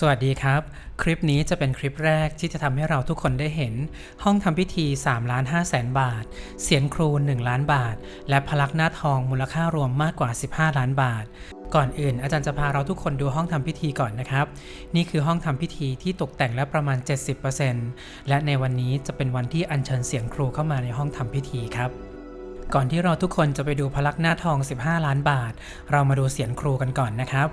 สวัสดีครับ คลิปนี้จะเป็นคลิปแรกที่จะทำให้เราทุกคนได้เห็น ห้องทำพิธี3ล้าน5แสนบาท เสียงครู 1 ล้านบาท และพลักหน้าทองมูลค่ารวมมากกว่า 15 ล้านบาท ก่อนอื่น อาจารย์จะพาเราทุกคนดูห้องทำพิธีก่อนนะครับ นี่คือห้องทำพิธีที่ตกแต่งแล้วประมาณ 70%และในวันนี้จะเป็นวันที่อัญเชิญเสียงครูเข้ามาในห้องทำพิธีครับ ก่อนที่เราทุกคนจะไปดูพลักหน้าทอง 15 ล้านบาท เรามาดูเสียงครูกันก่อนนะครับ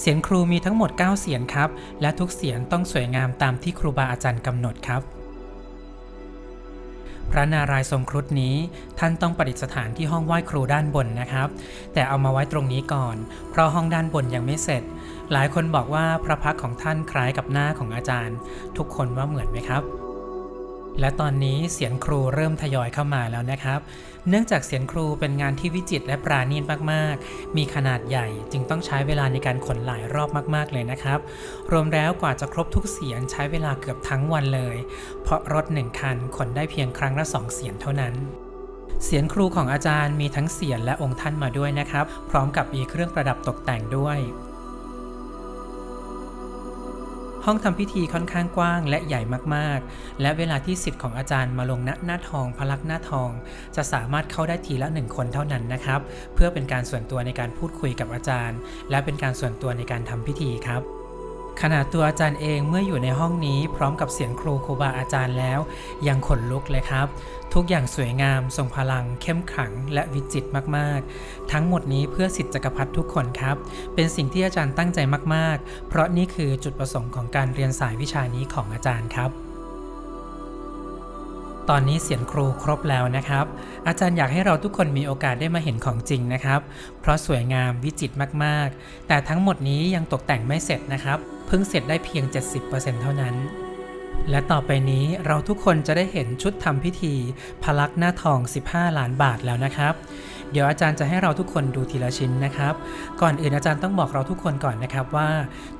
เสียงครูมีทั้งหมด 9 เสียงครับ และทุกเสียงต้องสวยงามตามที่ครูบาอาจารย์กำหนดครับ พระนารายณ์ทรงครุฑนี้ท่านต้องประดิษฐานที่ห้องไหว้ครูด้านบนนะครับ แต่เอามาไว้ตรงนี้ก่อน เพราะห้องด้านบนยังไม่เสร็จ หลายคนบอกว่าพระพักของท่านคล้ายกับหน้าของอาจารย์ ทุกคนว่าเหมือนไหมครับ และตอนนี้เสียงครูเริ่มทยอยเข้ามาแล้วนะครับ เนื่องจากเสียงครูเป็นงานที่วิจิตรและปราณีตมากๆ มีขนาดใหญ่จึงต้องใช้เวลาในการขนหลายรอบมากๆเลยนะครับ รวมแล้วกว่าจะครบทุกเสียงใช้เวลาเกือบทั้งวันเลย เพราะรถหนึ่งคันขนได้เพียงครั้งละสองเสียงเท่านั้นเสียงครูของอาจารย์มีทั้งเสียงและองค์ท่านมาด้วยนะครับ พร้อมกับมีเครื่องประดับตกแต่งด้วย ห้องทำพิธีค่อนข้างกว้างและใหญ่มากๆ และเวลาที่สิทธิ์ของอาจารย์มาลงณหน้าทองพลักหน้าทอง จะสามารถเข้าได้ทีละหนึ่งคนเท่านั้นนะครับ เพื่อเป็นการส่วนตัวในการพูดคุยกับอาจารย์ และเป็นการส่วนตัวในการทำพิธีครับ ขณะตัวอาจารย์เองเมื่ออยู่ในห้องนี้พร้อมกับเสียงครูครูบาอาจารย์แล้ว ยังขนลุกเลยครับ ทุกอย่างสวยงามทรงพลัง เข้มขลังและวิจิตรมากๆ ทั้งหมดนี้เพื่อสิทธิจักรพรรดิทุกคนครับ เป็นสิ่งที่อาจารย์ตั้งใจมากๆ เพราะนี่คือจุดประสงค์ของการเรียนสายวิชานี้ของอาจารย์ครับ ตอนนี้เสียงครูครบแล้วนะครับ อาจารย์อยากให้เราทุกคนมีโอกาสได้มาเห็นของจริงนะครับ เพราะสวยงามวิจิตรมากๆ แต่ทั้งหมดนี้ยังตกแต่งไม่เสร็จนะครับ เพิ่งเสร็จได้เพียง 70%เท่านั้น และต่อไปนี้เราทุกคนจะได้เห็นชุดทำพิธีพลักหน้าทอง 15 ล้านบาทแล้วนะครับ เดี๋ยวอาจารย์จะให้เราทุกคนดูทีละชิ้นนะครับ ก่อนอื่นอาจารย์ต้องบอกเราทุกคนก่อนนะครับว่า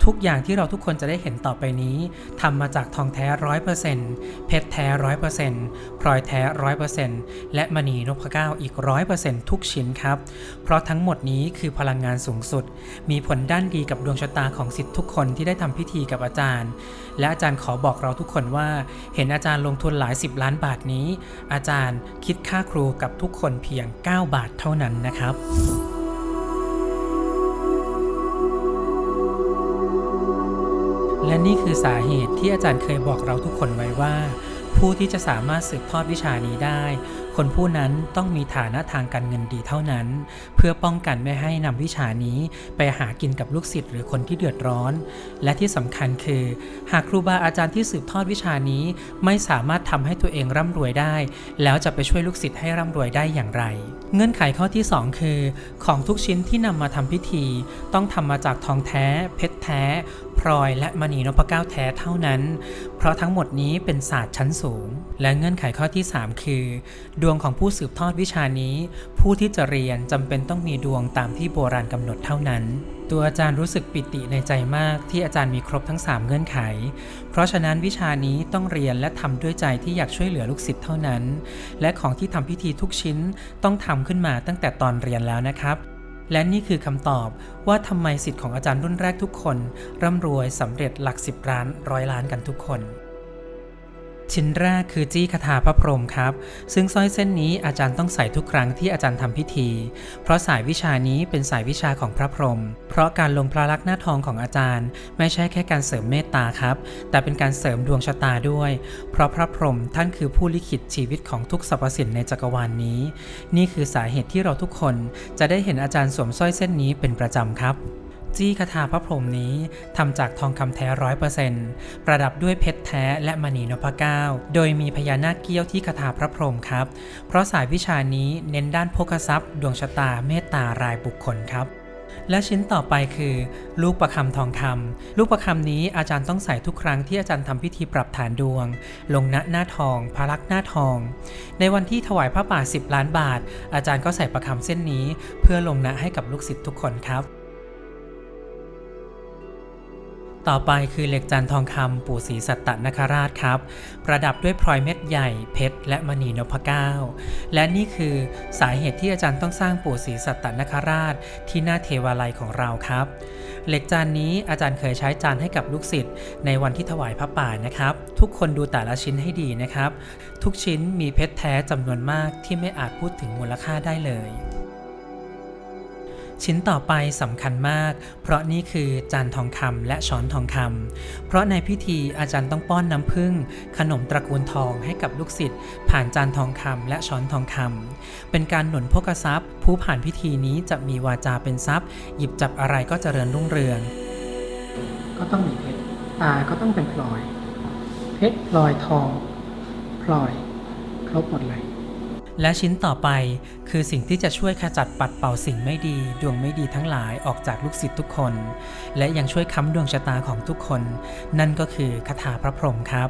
ทุกอย่างที่เราทุกคนจะได้เห็นต่อไปนี้ทำมาจากทองแท้ร้อยเปอร์เซ็นต์เพชรแท้ร้อยเปอร์เซ็นต์พลอยแท้ร้อยเปอร์เซ็นต์และมณีนพเก้าอีกร้อยเปอร์เซ็นต์ทุกชิ้นครับ เพราะทั้งหมดนี้คือพลังงานสูงสุด มีผลด้านดีกับดวงชะตาของสิทธิ์ทุกคนที่ได้ทำพิธีกับอาจารย์ และอาจารย์ขอบอกเราทุกคนว่า เห็นอาจารย์ลงทุนหลายสิบล้านบาทนี้ อาจารย์คิดค่าครูกับทุกคนเพียง 9 บาทเท่านั้นนะครับและนี่คือสาเหตุที่อาจารย์เคยบอกเราทุกคนไว้ว่า ผู้ที่จะสามารถสืบทอดวิชานี้ได้ คนผู้นั้นต้องมีฐานะทางการเงินดีเท่านั้น เพื่อป้องกันไม่ให้นำวิชานี้ไปหากินกับลูกศิษย์หรือคนที่เดือดร้อน และที่สำคัญคือ หากครูบาอาจารย์ที่สืบทอดวิชานี้ ไม่สามารถทำให้ตัวเองร่ำรวยได้ แล้วจะไปช่วยลูกศิษย์ให้ร่ำรวยได้อย่างไร เงื่อนไขข้อที่ 2 คือ ของทุกชิ้นที่นำมาทำพิธี ต้องทำมาจากทองแท้ เพชรแท้พลอยและมณีนพเก้าแท้เท่านั้น เพราะทั้งหมดนี้เป็นศาสตร์ชั้นสูง และเงื่อนไขข้อที่ 3 คือดวงของผู้สืบทอดวิชานี้ ผู้ที่จะเรียนจำเป็นต้องมีดวงตามที่โบราณกำหนดเท่านั้น ตัวอาจารย์รู้สึกปิติในใจมากที่อาจารย์มีครบทั้ง 3 เงื่อนไข เพราะฉะนั้นวิชานี้ต้องเรียนและทำด้วยใจที่อยากช่วยเหลือลูกศิษย์เท่านั้น และของที่ทำพิธีทุกชิ้นต้องทำขึ้นมาตั้งแต่ตอนเรียนแล้วนะครับและนี่คือคำตอบว่าทำไมสิทธิ์ของอาจารย์รุ่นแรกทุกคน ร่ำรวยสำเร็จหลักสิบล้านร้อยล้านกันทุกคน ชิ้นแรกคือจี้คาถาพระพรหมครับ ซึ่งสร้อยเส้นนี้อาจารย์ต้องใส่ทุกครั้งที่อาจารย์ทำพิธี เพราะสายวิชานี้เป็นสายวิชาของพระพรหม เพราะการลงพระลักษณ์หน้าทองของอาจารย์ ไม่ใช่แค่การเสริมเมตตาครับ แต่เป็นการเสริมดวงชะตาด้วย เพราะพระพรหมท่านคือผู้ลิขิตชีวิตของทุกสรรพสิ่งในจักรวาลนนี้ นี่คือสาเหตุที่เราทุกคนจะได้เห็นอาจารย์สวมสร้อยเส้นนี้เป็นประจำครับ จี้คาถาพระพรหมนี้ทำจากทองคำแท้ร้อยเปอร์เซ็นต์ประดับด้วยเพชรแท้และมณีนพเก้า โดยมีพญานาคเกี้ยวที่คาถาพระพรหมครับ เพราะสายวิชานี้เน้นด้านโภคทรัพย์ ดวงชะตาเมตตารายบุคคลครับและชิ้นต่อไปคือ ลูกประคำทองคำลูกประคำนี้อาจารย์ต้องใส่ทุกครั้งที่อาจารย์ทำพิธีปรับฐานดวง ลงณหน้าทองพระลักษณ์หน้าทอง ในวันที่ถวายพระป่า 10 ล้านบาท อาจารย์ก็ใส่ประคำเส้นนี้ เพื่อลงณให้กับลูกศิษย์ทุกคนครับ ต่อไปคือเหล็กจันทองคำปู่ศรีสัตตนคราชครับ ประดับด้วยพลอยเม็ดใหญ่ เพชรและมณีนพเก้า และนี่คือสาเหตุที่อาจารย์ต้องสร้างปู่ศรีสัตตนคราช ที่หน้าเทวาลัยของเราครับ เหล็กจานนี้อาจารย์เคยใช้จานให้กับลูกศิษย์ในวันที่ถวายพระป่านะครับ ทุกคนดูแต่ละชิ้นให้ดีนะครับ ทุกชิ้นมีเพชรแท้จำนวนมากที่ไม่อาจพูดถึงมูลค่าได้เลย ชิ้นต่อไปสำคัญมาก เพราะนี่คือจานทองคำและช้อนทองคำเพราะในพิธีอาจารย์ต้องป้อนน้ำผึ้งขนมตระกูลทองให้กับลูกศิษย์ผ่านจานทองคำและช้อนทองคำเป็นการหนุนโภคทรัพย์ ผู้ผ่านพิธีนี้จะมีวาจาเป็นทรัพย์ หยิบจับอะไรก็เจริญรุ่งเรือง ก็ต้องมีเพชรตาก็ต้องเป็นพลอย เพชรพลอยทองพลอยครบหมดเลย และชิ้นต่อไปคือสิ่งที่จะช่วยขจัดปัดเป่าสิ่งไม่ดี ดวงไม่ดีทั้งหลายออกจากลูกศิษย์ทุกคน และยังช่วยค้ำดวงชะตาของทุกคน นั่นก็คือคาถาพระพรหมครับ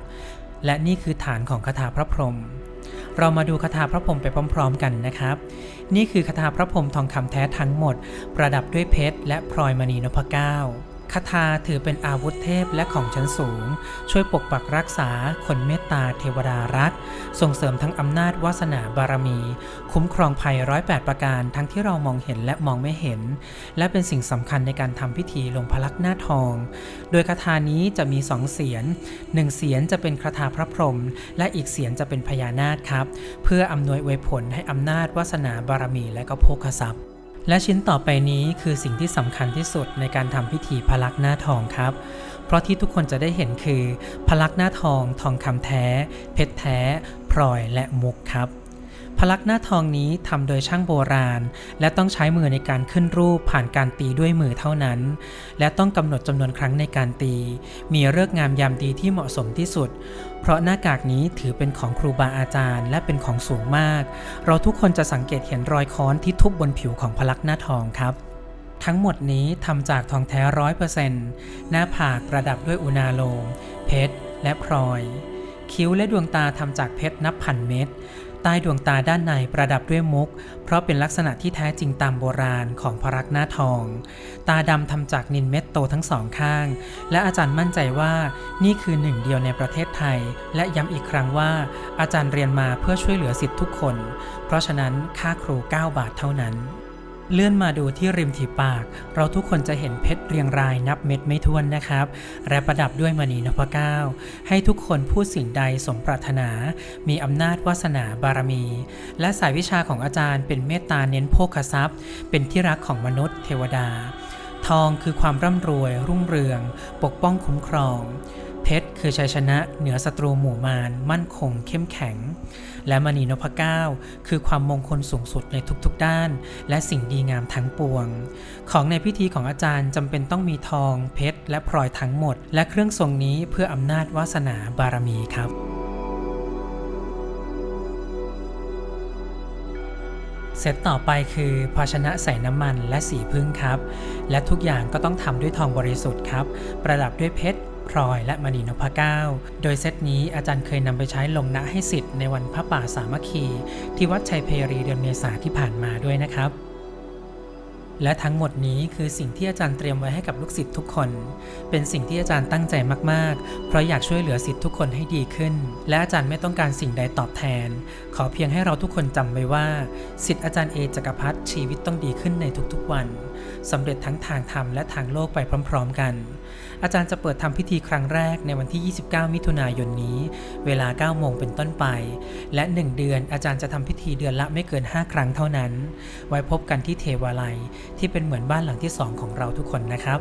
และนี่คือฐานของคาถาพระพรหมเรามาดูคาถาพระพรหมไปพร้อม ๆ กันนะครับ นี่คือคาถาพระพรหมทองคำแท้ทั้งหมด ประดับด้วยเพชรและพลอยมณีนพเก้า คาถาถือเป็นอาวุธเทพและของชั้นสูง ช่วยปกปักรักษาคนเมตตาเทวดารัก ส่งเสริมทั้งอำนาจวาสนาบารมี คุ้มครองภัยร้อยแปดประการทั้งที่เรามองเห็นและมองไม่เห็น และเป็นสิ่งสำคัญในการทำพิธีลงพลักหน้าทอง โดยคาถานี้จะมีสองเสียนหนึ่งเสียนจะเป็นคาถาพระพรหมและอีกเสียนจะเป็นพญานาคครับ เพื่ออำนวยอวยผลให้อำนาจวาสนาบารมีและก็โภคทรัพย์ และชิ้นต่อไปนี้คือสิ่งที่สำคัญที่สุดในการทำพิธีพลักหน้าทองครับ เพราะที่ทุกคนจะได้เห็นคือ พลักหน้าทอง ทองคำแท้ เพชรแท้ พลอยและมุกครับ พลักหน้าทองนี้ทำโดยช่างโบราณ และต้องใช้มือในการขึ้นรูปผ่านการตีด้วยมือเท่านั้น และต้องกำหนดจำนวนครั้งในการตี มีเลิกงามยามดีที่เหมาะสมที่สุด เพราะหน้ากากนี้ถือเป็นของครูบาอาจารย์ และเป็นของสูงมาก เราทุกคนจะสังเกตเห็นรอยค้อนที่ทุบบนผิวของพลักหน้าทองครับทั้งหมดนี้ทำจากทองแท้ร้อยเปอร์เซ็นต์หน้าผากประดับด้วยอุณาโลม เพชร และพลอย คิ้วและดวงตาทำจากเพชรนับพันเม็ด ใต้ดวงตาด้านในประดับด้วยมุก เพราะเป็นลักษณะที่แท้จริงตามโบราณของพรักหน้าทอง ตาดำทำจากนินเม็ดโตทั้งสองข้าง และอาจารย์มั่นใจว่านี่คือหนึ่งเดียวในประเทศไทย และย้ำอีกครั้งว่า อาจารย์เรียนมาเพื่อช่วยเหลือสิทธิ์ทุกคน เพราะฉะนั้นค่าครู 9 บาทเท่านั้น เลื่อนมาดูที่ริมถีปาก เราทุกคนจะเห็นเพชรเรียงรายนับเม็ดไม่ถ้วนนะครับ และประดับด้วยมณีนพเก้า ให้ทุกคนพูดสิ่งใดสมปรารถนา มีอำนาจวาสนาบารมี และสายวิชาของอาจารย์เป็นเมตตาเน้นโภคทรัพย์ เป็นที่รักของมนุษย์เทวดา ทองคือความร่ำรวยรุ่งเรือง ปกป้องคุ้มครอง เพชรคือชัยชนะเหนือศัตรูหมู่มารมั่นคงเข้มแข็ง และมณีนพเก้าคือความมงคลสูงสุดในทุกๆด้าน และสิ่งดีงามทั้งปวง ของในพิธีของอาจารย์จำเป็นต้องมีทอง เพชร และพลอยทั้งหมด และเครื่องทรงนี้เพื่ออำนาจวาสนาบารมีครับเซตต่อไปคือภาชนะใส่น้ำมันและสีพึ่งครับ และทุกอย่างก็ต้องทำด้วยทองบริสุทธิ์ครับ ประดับด้วยเพชร พลอยและมณีนพเก้า โดยเซตนี้อาจารย์เคยนำไปใช้ลงนะให้สิทธิ์ในวันพระป่าสามัคคี ที่วัดชัยเพรีเดือนเมษาที่ผ่านมาด้วยนะครับ และทั้งหมดนี้คือสิ่งที่อาจารย์เตรียมไว้ให้กับลูกศิษย์ทุกคน เป็นสิ่งที่อาจารย์ตั้งใจมากๆ เพราะอยากช่วยเหลือศิษย์ทุกคนให้ดีขึ้น และอาจารย์ไม่ต้องการสิ่งใดตอบแทน ขอเพียงให้เราทุกคนจำไว้ว่าศิษย์อาจารย์เอจักรพัฒชีวิตต้องดีขึ้นในทุกๆวันสำเร็จทั้งทางธรรมและทางโลกไปพร้อม ๆ กัน อาจารย์จะเปิดทำพิธีครั้งแรกในวันที่ 29 มิถุนายนนี้ เวลา 9 โมงเป็นต้นไป และ 1 เดือนอาจารย์จะทำพิธีเดือนละไม่เกิน 5 ครั้งเท่านั้น ไว้พบกันที่เทวาลัยที่เป็นเหมือนบ้านหลังที่ 2 ของเราทุกคนนะครับ